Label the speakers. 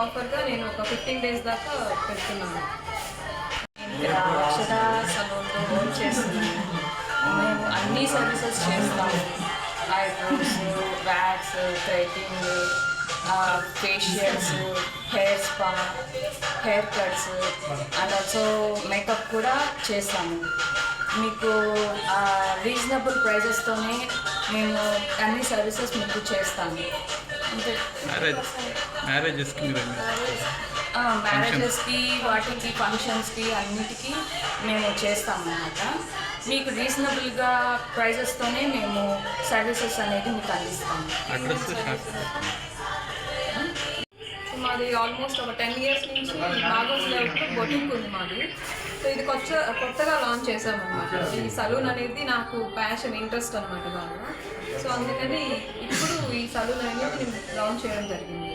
Speaker 1: ఆఫర్గా నేను ఒక పెడుతున్నాను.
Speaker 2: ఇక్కడ అక్షర సలూన్లో వర్క్ చేస్తున్నాము మేము అన్ని సర్వీసెస్ చేస్తాము. Eyebrows wax threading facials hair spa hair cuts and also makeup కూడా చేస్తాము. మీకు రీజనబుల్ ప్రైజెస్తోనే మేము అన్ని సర్వీసెస్ మీకు చేస్తాము.
Speaker 3: మ్యారేజ్ మ్యారేజెస్కి
Speaker 2: మ్యారేజెస్కి వాటికి ఫంక్షన్స్కి అన్నిటికీ మేము చేస్తాం అన్నమాట మీకు రీజనబుల్గా ప్రైజెస్తోనే మేము సర్వీసెస్ అనేది మీకు అందిస్తాము.
Speaker 1: సో మాది ఆల్మోస్ట్ ఒక టెన్ ఇయర్స్ నుంచి బాగోస్ లెవెల్లో బొటిక్ ఉంది మాది. సో ఇది కొత్త కొత్తగా లాంచ్ చేసామన్నమాట ఈ సలూన్ అనేది నాకు ప్యాషన్ ఇంట్రెస్ట్ అనమాట బాగా. సో అందుకని ఇప్పుడు ఈ సలూన్ అనేది లాంచ్ చేయడం జరిగింది.